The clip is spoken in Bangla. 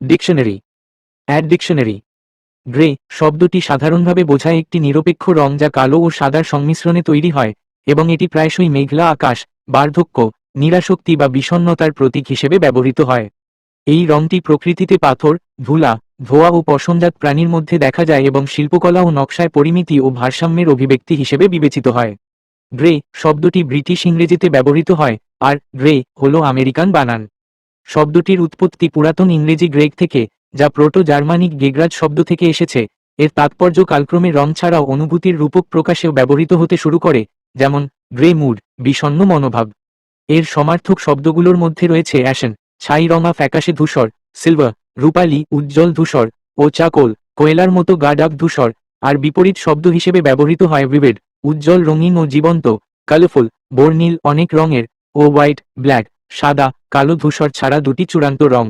ডিকশনারি অ্যাড ডিকশনারি গ্রে শব্দটি সাধারণভাবে বোঝায় একটি নিরপেক্ষ রং যা কালো ও সাদার সংমিশ্রণে তৈরি হয়, এবং এটি প্রায়শই মেঘলা আকাশ, বার্ধক্য, নিরাশক্তি বা বিষণ্নতার প্রতীক হিসেবে ব্যবহৃত হয়। এই রংটি প্রকৃতিতে পাথর, ধুলা, ধোয়া ও পশমজাত প্রাণীর মধ্যে দেখা যায় এবং শিল্পকলা ও নকশায় পরিমিতি ও ভারসাম্যের অভিব্যক্তি হিসেবে বিবেচিত হয়। গ্রে শব্দটি ব্রিটিশ ইংরেজিতে ব্যবহৃত হয়, আর গ্রে হল আমেরিকান বানান। শব্দটির উৎপত্তি পুরাতন ইংরেজি গ্রেগ থেকে, যা প্রোটো জার্মানিক গেগ্রাজ শব্দ থেকে এসেছে, এর তাৎপর্য কালক্রমে রং ছাড়াও অনুভূতির রূপক প্রকাশেও ব্যবহৃত হতে শুরু করে, যেমন গ্রে মুড বিষণ্ণ মনোভাব। এর সমার্থক শব্দগুলোর মধ্যে রয়েছে অ্যাশন, ছাই রঙা ফ্যাকাশে ধূসর, সিলভার, রূপালি উজ্জ্বল ধূসর, ও চাকোল, কোয়েলার মতো গাডাক ধূসর, আর বিপরীত শব্দ হিসেবে ব্যবহৃত হয় ভিভিড, উজ্জ্বল রঙিন ও জীবন্ত কালারফুল বর্ণিল অনেক রঙের, ও হোয়াইট, ব্ল্যাক। সাদা কালো ধূসর ছাড়া দুটি চূড়ান্ত রং।